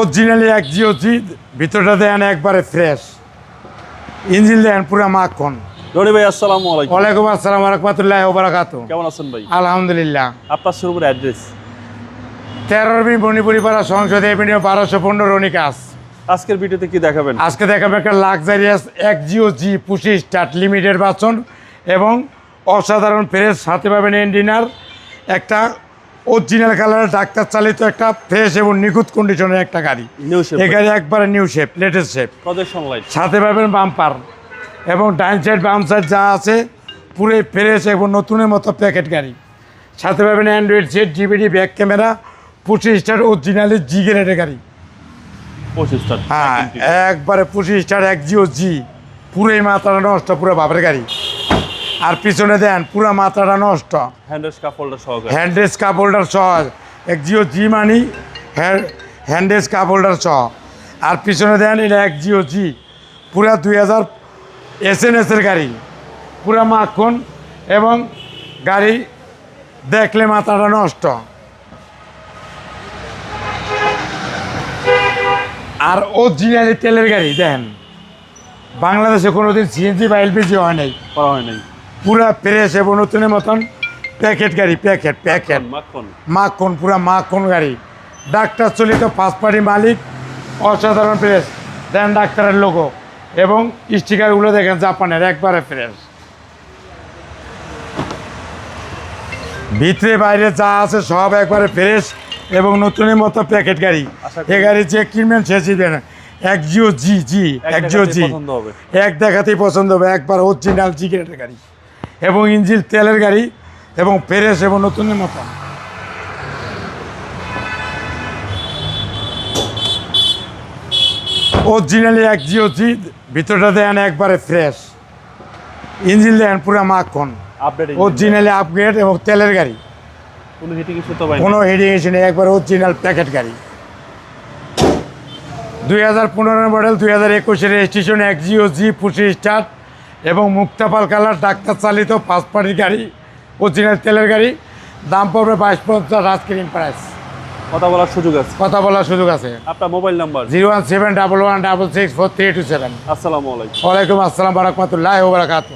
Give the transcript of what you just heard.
Originally এক জিও জি ভিতরটা দেন একবারে ফ্রেশ ইঞ্জিন দেন পুরো মাখন। রনি ভাই আসসালামু আলাইকুম। ওয়ালাইকুম আসসালাম রহমতুল্লাহ বারাকাত কেমন আছেন ভাই? আলহামদুলিল্লাহ। আপনার শুরু করে অ্যাড্রেস মণিপুরি পাড়া সংসদে এভিনিউ বারোশো পনেরো রনিকাস আজকের ভিডিওতে কি দেখাবেন? আজকে দেখাবো একটা লাক্সারিয়াস এক জিও জি পুষি স্টার্ট লিমিটেড এবং অসাধারণ ফ্রেশ হাতে পাবেন এন্ডিনার একটা অরিজিনাল কালারের ডাক্তার চালিত একটা ফ্রেশ এবং নিখুঁত কন্ডিশনের একটা গাড়ি। এই গাড়ি একবারে নিউ শেপ লেটেস্ট শেপ সাথে পাবেন বাম্পার এবং ডাইন সাইড বাম সাইড যা আছে পুরো ফ্রেশ এবং নতুনের মতো প্যাকেট গাড়ি। সাথে পাবেন অ্যান্ড্রয়েড সেট জিবিডি ব্যাক ক্যামেরা পঁচিশ স্টার অরিজিনালি জি গ্রেডের গাড়ি। হ্যাঁ একবারে পঁচিশ স্টার এক জিও জি পুরোই মাথাটা নষ্ট পুরো বাপের গাড়ি। আর পিছনে দেন পুরো মাথাটা নষ্ট। হ্যান্ডেস কাপ হোল্ডার সহকারে হ্যান্ডেস কাপ হোল্ডার সহ এক জিও জি মানি হ্যান্ডেস কাপ হোল্ডার সহ। আর পিছনে দেন এটা এক জিও জি। পুরা দুই হাজার এস এন এসের গাড়ি। পুরা মাখন এবং গাড়ি দেখলে মাথাটা নষ্ট। আর অরিজিনালি তেলের গাড়ি দেন। বাংলাদেশে কোনোদিন সিএনজি বা এলপিজি হয় নাই। হয় নাই। পুরা ফ্রেশ এবং নতুনের মতন। প্যাকেট গাড়ি প্যাকেট প্যাকেট। মাখন মাখন। পুরা মাখন গাড়ি। ডাক্তার চলিত ফার্স্ট পার্টি মালিক অসাধারণ ফ্রেশ দেন ডাক্তারের লোগো এবং স্টিকারগুলো দেখেন জাপানের একবারে ফ্রেশ ভিতরে বাইরে যা আছে সব একবারে ফ্রেশ এবং নতুনের মতো প্যাকেট গাড়ি। এ গাড়ি যে কিনবেন সে চিনবেন এক জিও জি জি এক জিও জি। এক দেখাতেই পছন্দ হবে। একবার অরিজিনাল জিগ্রেটের গাড়ি। এবং ইঞ্জিন তেলের গাড়ি এবং ফ্রেশ এবং নতুনের মতো অরিজিনালি এক জিও জি ভিতরটা দেন একবারে ফ্রেশ ইঞ্জিন দেন পুরো মাখন। অরিজিনালি আপগ্রেড এবং তেলের গাড়ি। কোনো হিটিং ইস্যু নেই। একবার অরিজিনাল প্যাকেট গাড়ি। দুই হাজার পনেরো মডেল দুই হাজার একুশের রেজিস্ট্রেশন এক জিও জি পঁচিশ স্টার্ট এবং মুক্তাপাল কালার ডাক্তার চালিত পার্টির গাড়ি অরিজিনাল তেলের গাড়ি দাম পড়বে বাইশ পঞ্চাশ আজকের প্রাইস কথা বলার সুযোগ আছে। কথা বলার সুযোগ আছে। আপনার mobile number zero one seven double one double six four three two seven. আসসালামু আলাইকুম। ওয়ালাইকুম আসসালাম বারাকমাতুল্লাহ বারাকাতু